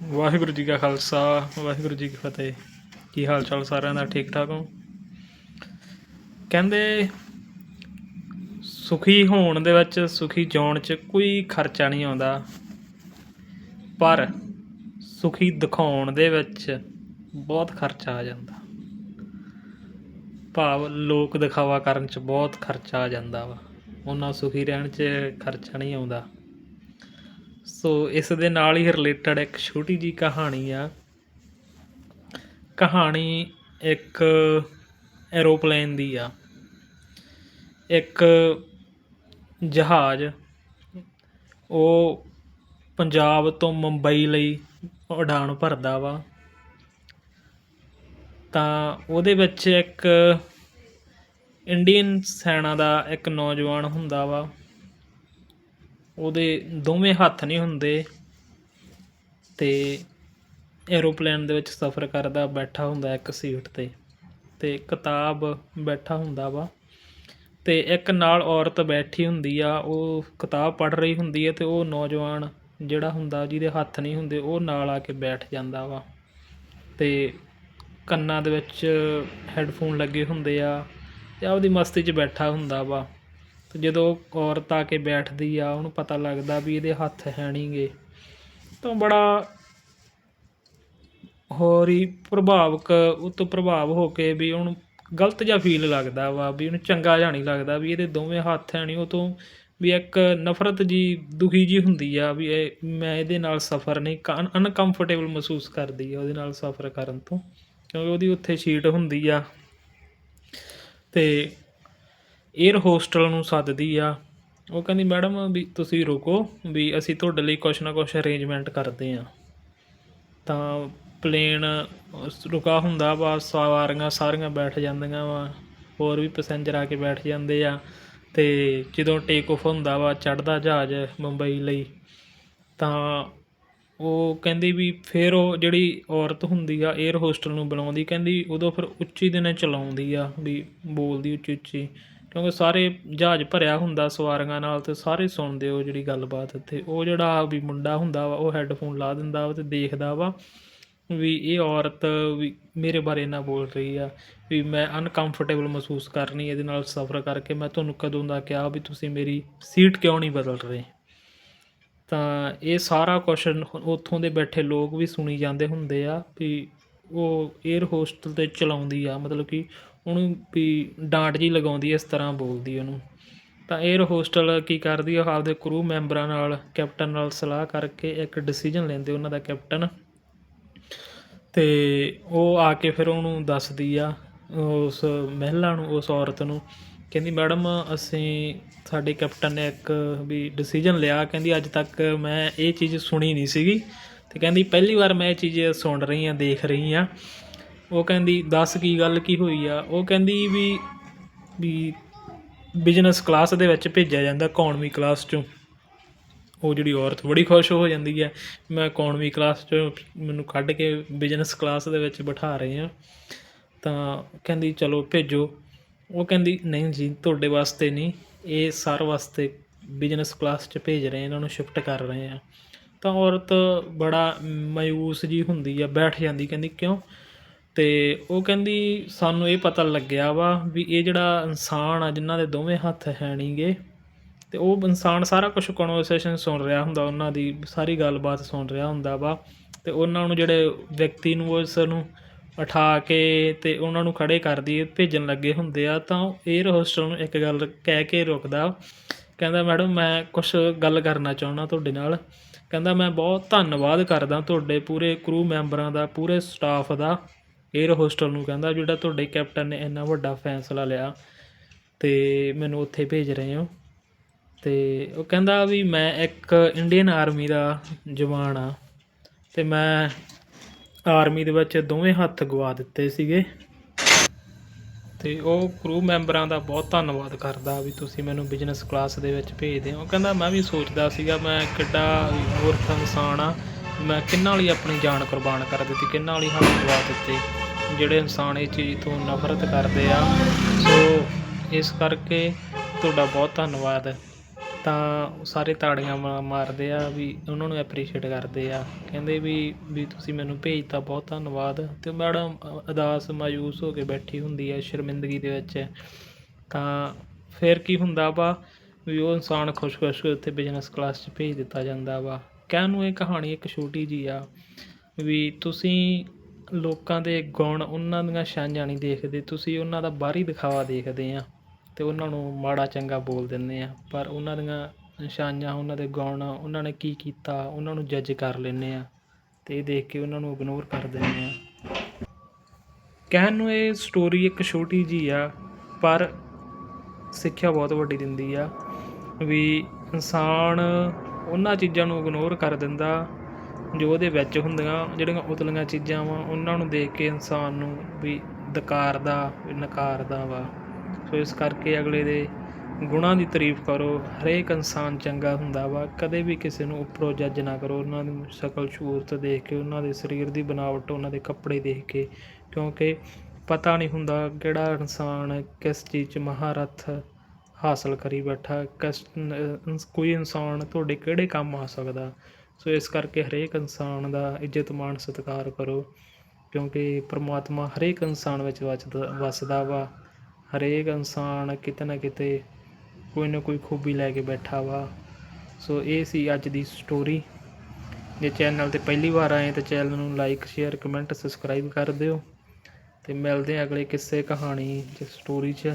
ਵਾਹਿਗੁਰੂ ਜੀ ਕਾ ਖਾਲਸਾ, ਵਾਹਿਗੁਰੂ ਜੀ ਕੀ ਫਤਿਹ। ਕੀ ਹਾਲ ਚਾਲ ਸਾਰਿਆਂ ਦਾ? ਠੀਕ ਠਾਕ ਹੋ? ਕਹਿੰਦੇ ਸੁਖੀ ਹੋਣ ਦੇ ਵਿੱਚ ਸੁਖੀ ਜਿਉਣ 'ਚ ਕੋਈ ਖਰਚਾ ਨਹੀਂ ਆਉਂਦਾ, ਪਰ ਸੁਖੀ ਦਿਖਾਉਣ ਦੇ ਵਿੱਚ ਬਹੁਤ ਖਰਚਾ ਆ ਜਾਂਦਾ। ਭਾਵ ਲੋਕ ਦਿਖਾਵਾ ਕਰਨ 'ਚ ਬਹੁਤ ਖਰਚਾ ਆ ਜਾਂਦਾ ਵਾ। ਉਹਨਾਂ ਸੁਖੀ ਰਹਿਣ 'ਚ ਖਰਚਾ ਨਹੀਂ ਆਉਂਦਾ। ਸੋ ਇਸ ਦੇ ਨਾਲ ਹੀ ਰਿਲੇਟਡ ਇੱਕ ਛੋਟੀ ਜੀ ਕਹਾਣੀ ਆ। ਕਹਾਣੀ ਇੱਕ ਐਰੋਪਲੇਨ ਦੀ ਆ। ਇੱਕ ਜਹਾਜ਼। ਉਹ ਪੰਜਾਬ ਤੋਂ ਮੁੰਬਈ ਲਈ ਉਡਾਣ ਭਰਦਾ ਵਾ। ਤਾਂ ਉਹਦੇ ਵਿੱਚ ਇੱਕ ਇੰਡੀਅਨ ਸੈਨਾ ਦਾ ਇੱਕ ਨੌਜਵਾਨ ਹੁੰਦਾ ਵਾ। ਉਹਦੇ ਦੋਵੇਂ ਹੱਥ ਨਹੀਂ ਹੁੰਦੇ ਤੇ ਐਰੋਪਲੇਨ ਦੇ ਵਿੱਚ ਸਫ਼ਰ ਕਰਦਾ ਬੈਠਾ ਹੁੰਦਾ ਇੱਕ ਸੀਟ ਤੇ ਤੇ ਕਿਤਾਬ ਬੈਠਾ ਹੁੰਦਾ ਵਾ। ਤੇ ਇੱਕ ਨਾਲ ਔਰਤ ਬੈਠੀ ਹੁੰਦੀ ਆ, ਉਹ ਕਿਤਾਬ ਪੜ੍ਹ ਰਹੀ ਹੁੰਦੀ ਹੈ ਤੇ ਉਹ ਨੌਜਵਾਨ ਜਿਹੜਾ ਹੁੰਦਾ ਜਿਹਦੇ ਹੱਥ ਨਹੀਂ ਹੁੰਦੇ, ਉਹ ਨਾਲ ਆ ਕੇ ਬੈਠ ਜਾਂਦਾ ਵਾ। ਤੇ ਕੰਨਾਂ ਦੇ ਵਿੱਚ ਹੈੱਡਫੋਨ ਲੱਗੇ ਹੁੰਦੇ ਆ ਤੇ ਆਪਦੀ ਮਸਤੀ 'ਚ ਬੈਠਾ ਹੁੰਦਾ ਵਾ। ਅਤੇ ਜਦੋਂ ਔਰਤ ਆ ਕੇ ਬੈਠਦੀ ਆ, ਉਹਨੂੰ ਪਤਾ ਲੱਗਦਾ ਵੀ ਇਹਦੇ ਹੱਥ ਹੈ ਨਹੀਂਗੇ ਤਾਂ ਬੜਾ ਹੋਰ ਹੀ ਪ੍ਰਭਾਵਕ ਉਹ ਤੋਂ ਪ੍ਰਭਾਵ ਹੋ ਕੇ ਵੀ ਉਹਨੂੰ ਗਲਤ ਜਿਹਾ ਫੀਲ ਲੱਗਦਾ ਵਾ, ਵੀ ਉਹਨੂੰ ਚੰਗਾ ਜਿਹਾ ਨਹੀਂ ਲੱਗਦਾ, ਵੀ ਇਹਦੇ ਦੋਵੇਂ ਹੱਥ ਹੈ ਨਹੀਂ ਉਹ ਤੋਂ ਵੀ ਇੱਕ ਨਫ਼ਰਤ ਜੀ ਦੁਖੀ ਜੀ ਹੁੰਦੀ ਆ, ਵੀ ਇਹ, ਮੈਂ ਇਹਦੇ ਨਾਲ ਸਫ਼ਰ ਨਹੀਂ ਅਨਕੰਫਰਟੇਬਲ ਮਹਿਸੂਸ ਕਰਦੀ ਆ ਉਹਦੇ ਨਾਲ ਸਫ਼ਰ ਕਰਨ ਤੋਂ, ਕਿਉਂਕਿ ਉਹਦੀ ਉੱਥੇ ਸੀਟ ਹੁੰਦੀ ਆ। ਤੇ ਏਅਰ ਹੋਸਟਲ ਨੂੰ ਸੱਦਦੀ ਆ। ਉਹ ਕਹਿੰਦੀ, ਮੈਡਮ, ਵੀ ਤੁਸੀਂ ਰੁਕੋ, ਵੀ ਅਸੀਂ ਤੁਹਾਡੇ ਲਈ ਕੁਛ ਨਾ ਕੁਛ ਅਰੇਂਜਮੈਂਟ ਕਰਦੇ ਆ। ਤਾਂ ਪਲੇਨ ਰੁਕਾ ਹੁੰਦਾ ਵਾ ਸਵਾਰੀਆਂ ਸਾਰੀਆਂ ਬੈਠ ਜਾਂਦੀਆਂ ਵਾ, ਹੋਰ ਵੀ ਪੈਸੇਂਜਰ ਆ ਕੇ ਬੈਠ ਜਾਂਦੇ ਆ। ਤੇ ਜਦੋਂ ਟੇਕ ਆਫ ਹੁੰਦਾ ਵਾ, ਚੜ੍ਹਦਾ ਜਹਾਜ਼ ਮੁੰਬਈ ਲਈ, ਤਾਂ ਉਹ ਕਹਿੰਦੀ ਵੀ ਫਿਰ ਉਹ ਜਿਹੜੀ ਔਰਤ ਹੁੰਦੀ ਆ 에ਅਰ ਹੋਸਟਲ ਨੂੰ ਬੁਲਾਉਂਦੀ, ਕਹਿੰਦੀ ਉਦੋਂ ਫਿਰ ਉੱਚੀ ਦਿਨੇ ਚਲਾਉਂਦੀ ਆ, ਵੀ ਬੋਲਦੀ ਉੱਚੀ ਉੱਚੀ ਕਿਉਂਕਿ ਸਾਰੇ ਜਹਾਜ਼ ਭਰਿਆ ਹੁੰਦਾ ਸਵਾਰੀਆਂ ਨਾਲ ਅਤੇ ਸਾਰੇ ਸੁਣਦੇ ਉਹ ਜਿਹੜੀ ਗੱਲਬਾਤ ਇੱਥੇ। ਉਹ ਜਿਹੜਾ ਵੀ ਮੁੰਡਾ ਹੁੰਦਾ ਵਾ, ਉਹ ਹੈੱਡਫੋਨ ਲਾ ਦਿੰਦਾ ਵਾ ਅਤੇ ਦੇਖਦਾ ਵਾ ਵੀ ਇਹ ਔਰਤ ਵੀ ਮੇਰੇ ਬਾਰੇ ਨਾ ਬੋਲ ਰਹੀ ਆ ਵੀ ਮੈਂ ਅਨਕੰਫਰਟੇਬਲ ਮਹਿਸੂਸ ਕਰਨੀ ਇਹਦੇ ਨਾਲ ਸਫ਼ਰ ਕਰਕੇ ਮੈਂ ਤੁਹਾਨੂੰ ਕਦੋਂ ਦਾ ਕਿਹਾ ਵੀ ਤੁਸੀਂ ਮੇਰੀ ਸੀਟ ਕਿਉਂ ਨਹੀਂ ਬਦਲ ਰਹੇ? ਤਾਂ ਇਹ ਸਾਰਾ ਕੁਛ ਉੱਥੋਂ ਦੇ ਬੈਠੇ ਲੋਕ ਵੀ ਸੁਣੀ ਜਾਂਦੇ ਹੁੰਦੇ ਆ ਵੀ ਉਹ 에ਅਰ ਹੋਸਟਲ ਤੇ ਚਲਾਉਂਦੀ ਆ, ਮਤਲਬ ਕਿ ਉਹਨੂੰ ਵੀ ਡਾਂਟ ਜਿਹੀ ਲਗਾਉਂਦੀ ਇਸ ਤਰ੍ਹਾਂ ਬੋਲਦੀ ਉਹਨੂੰ। ਤਾਂ 에ਅਰ ਹੋਸਟਲ ਕੀ ਕਰਦੀ ਆ ਆਪਦੇ ਕਰੂ ਮੈਂਬਰਾਂ ਨਾਲ ਕੈਪਟਨ ਨਾਲ ਸਲਾਹ ਕਰਕੇ ਇੱਕ ਡਿਸੀਜਨ ਲੈਂਦੇ ਉਹਨਾਂ ਦਾ ਕੈਪਟਨ ਤੇ ਉਹ ਆ ਕੇ ਫਿਰ ਉਹਨੂੰ ਦੱਸਦੀ ਆ, ਉਸ ਮਹਿਲਾ ਨੂੰ, ਉਸ ਔਰਤ ਨੂੰ, ਕਹਿੰਦੀ, ਮੈਡਮ, ਅਸੀਂ, ਸਾਡੇ ਕੈਪਟਨ ਨੇ ਇੱਕ ਵੀ ਡਿਸੀਜਨ ਲਿਆ, ਕਹਿੰਦੀ, ਅੱਜ ਤੱਕ ਮੈਂ ਇਹ ਚੀਜ਼ ਸੁਣੀ ਨਹੀਂ ਸੀਗੀ। ਤੇ ਕਹਿੰਦੀ, ਪਹਿਲੀ ਵਾਰ ਮੈਂ ਇਹ ਚੀਜ਼ ਸੁਣ ਰਹੀ ਆ, ਦੇਖ ਰਹੀ ਆ। ਉਹ ਕਹਿੰਦੀ, ਦੱਸ ਕੀ ਗੱਲ, ਕੀ ਹੋਈ ਆ? ਉਹ ਕਹਿੰਦੀ ਵੀ ਵੀ ਬਿਜ਼ਨਸ ਕਲਾਸ ਦੇ ਵਿੱਚ ਭੇਜਿਆ ਜਾਂਦਾ ਇਕਨੋਮੀ ਕਲਾਸ ਚੋਂ। ਉਹ ਜਿਹੜੀ ਔਰਤ ਬੜੀ ਖੁਸ਼ ਹੋ ਜਾਂਦੀ ਹੈ ਮੈਂ ਇਕਨੋਮੀ ਕਲਾਸ 'ਚੋਂ ਮੈਨੂੰ ਕੱਢ ਕੇ ਬਿਜ਼ਨਸ ਕਲਾਸ ਦੇ ਵਿੱਚ ਬਿਠਾ ਰਹੇ ਆ। ਤਾਂ ਕਹਿੰਦੀ, ਚਲੋ ਭੇਜੋ। ਉਹ ਕਹਿੰਦੀ, ਨਹੀਂ ਜੀ, ਤੁਹਾਡੇ ਵਾਸਤੇ ਨਹੀਂ। ਇਹ ਸਰ ਵਾਸਤੇ ਬਿਜ਼ਨਸ ਕਲਾਸ 'ਚ ਭੇਜ ਰਹੇ ਇਹਨਾਂ ਨੂੰ ਸ਼ਿਫਟ ਕਰ ਰਹੇ ਆ। ਤਾਂ ਔਰਤ ਬੜਾ ਮਾਯੂਸ ਜੀ ਹੁੰਦੀ ਆ, ਬੈਠ ਜਾਂਦੀ, ਕਹਿੰਦੀ, ਕਿਉਂ? ਅਤੇ ਉਹ ਕਹਿੰਦੀ ਸਾਨੂੰ ਇਹ ਪਤਾ ਲੱਗਿਆ ਵਾ ਵੀ ਇਹ ਜਿਹੜਾ ਇਨਸਾਨ ਆ, ਜਿਨ੍ਹਾਂ ਦੇ ਦੋਵੇਂ ਹੱਥ ਹੈ ਨਹੀਂ ਗੇ ਅਤੇ ਉਹ ਇਨਸਾਨ ਸਾਰਾ ਕੁਛ ਕਨਵਰਸੇਸ਼ਨ ਸੁਣ ਰਿਹਾ ਹੁੰਦਾ, ਉਹਨਾਂ ਦੀ ਸਾਰੀ ਗੱਲਬਾਤ ਸੁਣ ਰਿਹਾ ਹੁੰਦਾ ਵਾ ਅਤੇ ਉਹਨਾਂ ਨੂੰ ਜਿਹੜੇ ਵਿਅਕਤੀ ਨੂੰ ਉਸ ਨੂੰ ਉਠਾ ਕੇ ਅਤੇ ਉਹਨਾਂ ਨੂੰ ਖੜ੍ਹੇ ਕਰਦੀ ਭੇਜਣ ਲੱਗੇ ਹੁੰਦੇ ਆ, ਤਾਂ ਏਅਰ ਹੋਸਟਲ ਨੂੰ ਇੱਕ ਗੱਲ ਕਹਿ ਕੇ ਰੁਕਦਾ। ਕਹਿੰਦਾ, ਮੈਡਮ, ਮੈਂ ਕੁਝ ਗੱਲ ਕਰਨਾ ਚਾਹੁੰਦਾ ਤੁਹਾਡੇ ਨਾਲ। ਕਹਿੰਦਾ, ਮੈਂ ਬਹੁਤ ਧੰਨਵਾਦ ਕਰਦਾ ਤੁਹਾਡੇ ਪੂਰੇ ਕਰੂ ਮੈਂਬਰਾਂ ਦਾ, ਪੂਰੇ ਸਟਾਫ ਦਾ 에ਅਰ ਹੋਸਟਲ ਨੂੰ ਕਹਿੰਦਾ ਜਿਹੜਾ ਤੁਹਾਡੇ ਕੈਪਟਨ ਨੇ ਇੰਨਾ ਵੱਡਾ ਫੈਸਲਾ ਲਿਆ ਤੇ ਮੈਨੂੰ ਉੱਥੇ ਭੇਜ ਰਹੇ ਹੋ। ਤੇ ਉਹ ਕਹਿੰਦਾ ਵੀ ਮੈਂ ਇੱਕ ਇੰਡੀਅਨ ਆਰਮੀ ਦਾ ਜਵਾਨ ਆ ਤੇ ਮੈਂ ਆਰਮੀ ਦੇ ਵਿੱਚ ਦੋਵੇਂ ਹੱਥ ਗਵਾ ਦਿੱਤੇ ਸੀਗੇ। ਤੇ ਉਹ ਕਰੂ ਮੈਂਬਰਾਂ ਦਾ ਬਹੁਤ ਧੰਨਵਾਦ ਕਰਦਾ ਵੀ ਤੁਸੀਂ ਮੈਨੂੰ ਬਿਜ਼ਨਸ ਕਲਾਸ ਦੇ ਵਿੱਚ ਭੇਜਦੇ ਹੋ। ਉਹ ਕਹਿੰਦਾ ਮੈਂ ਵੀ ਸੋਚਦਾ ਸੀਗਾ ਮੈਂ ਕਿੱਡਾ ਮੂਰਖ ਇਨਸਾਨ ਆ ਮੈਂ ਕਿੰਨਾਂ ਲਈ ਆਪਣੀ ਜਾਨ ਕੁਰਬਾਨ ਕਰ ਦਿੱਤੀ, ਕਿੰਨਾਂ ਲਈ ਹੱਥ ਗਵਾ ਦਿੱਤੇ। ਜਿਹੜੇ ਇਨਸਾਨ ਇਹ ਚੀਜ਼ ਤੋਂ ਨਫ਼ਰਤ ਕਰਦੇ ਆ, ਸੋ ਇਸ ਕਰਕੇ ਤੁਹਾਡਾ ਬਹੁਤ ਧੰਨਵਾਦ। ਤਾਂ ਸਾਰੇ ਤਾੜੀਆਂ ਮਾ- ਮਾਰਦੇ ਆ ਵੀ ਉਹਨਾਂ ਨੂੰ ਐਪਰੀਸ਼ੀਏਟ ਕਰਦੇ ਆ। ਕਹਿੰਦੇ ਵੀ ਵੀ ਤੁਸੀਂ ਮੈਨੂੰ ਭੇਜਤਾ, ਬਹੁਤ ਧੰਨਵਾਦ। ਤੇ ਮੈਡਮ ਅਦਾਸ ਮਾਯੂਸ ਹੋ ਕੇ ਬੈਠੀ ਹੁੰਦੀ ਹੈ ਸ਼ਰਮਿੰਦਗੀ ਦੇ ਵਿੱਚ। ਤਾਂ ਫਿਰ ਕੀ ਹੁੰਦਾ ਵਾ? ਵੀ ਉਹ ਇਨਸਾਨ ਖੁਸ਼-ਖੁਸ਼ ਉੱਥੇ ਬਿਜ਼ਨਸ ਕਲਾਸ 'ਚ ਭੇਜ ਦਿੱਤਾ ਜਾਂਦਾ ਵਾ। ਕਹਿਣ ਨੂੰ ਇਹ ਕਹਾਣੀ ਇੱਕ ਛੋਟੀ ਜਿਹੀ ਆ ਵੀ ਤੁਸੀਂ ਲੋਕਾਂ ਦੇ ਗੁਣ ਉਹਨਾਂ ਦੀਆਂ ਛਾਂਝਾਂ ਨਹੀਂ ਦੇਖਦੇ, ਤੁਸੀਂ ਉਹਨਾਂ ਦਾ ਬਾਹਰੀ ਦਿਖਾਵਾ ਦੇਖਦੇ ਆ ਅਤੇ ਉਹਨਾਂ ਨੂੰ ਮਾੜਾ ਚੰਗਾ ਬੋਲ ਦਿੰਦੇ ਆ, ਪਰ ਉਹਨਾਂ ਦੀਆਂ ਨਿਸ਼ਾਨੀਆਂ ਉਹਨਾਂ ਦੇ ਗੁਣ, ਉਹਨਾਂ ਨੇ ਕੀ ਕੀਤਾ, ਉਹਨਾਂ ਨੂੰ ਜੱਜ ਕਰ ਲੈਂਦੇ ਆ ਅਤੇ ਇਹ ਦੇਖ ਕੇ ਉਹਨਾਂ ਨੂੰ ਇਗਨੋਰ ਕਰ ਦਿੰਦੇ ਆ। ਕਹਿਣ ਨੂੰ ਇਹ ਸਟੋਰੀ ਇੱਕ ਛੋਟੀ ਜੀ ਆ, ਪਰ ਸਿੱਖਿਆ ਬਹੁਤ ਵੱਡੀ ਦਿੰਦੀ ਆ ਵੀ ਇਨਸਾਨ ਉਹਨਾਂ ਚੀਜ਼ਾਂ ਨੂੰ ਇਗਨੋਰ ਕਰ ਦਿੰਦਾ, ਜੋ ਉਹਦੇ ਵਿੱਚ ਹੁੰਦੀਆਂ, ਜਿਹੜੀਆਂ ਉਤਲੀਆਂ ਚੀਜ਼ਾਂ ਵਾ, ਉਹਨਾਂ ਨੂੰ ਦੇਖ ਕੇ ਇਨਸਾਨ ਨੂੰ ਵੀ ਦਕਾਰਦਾ, ਵੀ ਨਕਾਰਦਾ ਵਾ। ਸੋ ਇਸ ਕਰਕੇ ਅਗਲੇ ਦੇ ਗੁਣਾਂ ਦੀ ਤਾਰੀਫ ਕਰੋ, ਹਰੇਕ ਇਨਸਾਨ ਚੰਗਾ ਹੁੰਦਾ ਵਾ, ਕਦੇ ਵੀ ਕਿਸੇ ਨੂੰ ਉੱਪਰੋਂ ਜੱਜ ਨਾ ਕਰੋ, ਉਹਨਾਂ ਦੀ ਸ਼ਕਲ ਸਹੂਰਤ ਦੇਖ ਕੇ, ਉਹਨਾਂ ਦੇ ਸਰੀਰ ਦੀ ਬਣਾਵਟ, ਉਹਨਾਂ ਦੇ ਕੱਪੜੇ ਦੇਖ ਕੇ, ਕਿਉਂਕਿ ਪਤਾ ਨਹੀਂ ਹੁੰਦਾ ਕਿਹੜਾ ਇਨਸਾਨ ਕਿਸ ਚੀਜ਼ 'ਚ ਮਹਾਰਥ ਹਾਸਲ ਕਰੀ ਬੈਠਾ, ਕਸ ਕੋਈ ਇਨਸਾਨ ਤੁਹਾਡੇ ਕਿਹੜੇ ਕੰਮ ਆ ਸਕਦਾ? ਸੋ ਇਸ ਕਰਕੇ ਹਰੇਕ ਇਨਸਾਨ ਦਾ ਇੱਜ਼ਤ, ਮਾਣ, ਸਤਿਕਾਰ ਕਰੋ, ਕਿਉਂਕਿ ਪ੍ਰਮਾਤਮਾ ਹਰੇਕ ਇਨਸਾਨ ਵਿੱਚ ਵਸਦਾ ਵਸਦਾ ਵਾ। ਹਰੇਕ ਇਨਸਾਨ ਕਿਤੇ ਨਾ ਕਿਤੇ ਕੋਈ ਨਾ ਕੋਈ ਖੂਬੀ ਲੈ ਕੇ ਬੈਠਾ ਵਾ। ਸੋ ਇਹ ਸੀ ਅੱਜ ਦੀ ਸਟੋਰੀ ਜੇ ਚੈਨਲ ਤੇ ਪਹਿਲੀ ਵਾਰ ਆਏ ਤਾਂ ਚੈਨਲ ਨੂੰ ਲਾਈਕ ਸ਼ੇਅਰ ਕਮੈਂਟ ਸਬਸਕ੍ਰਾਈਬ ਕਰ ਦਿਓ। ਤੇ ਮਿਲਦੇ ਹਾਂ ਅਗਲੇ ਕਿੱਸੇ ਕਹਾਣੀ ਚ ਸਟੋਰੀ 'ਚ।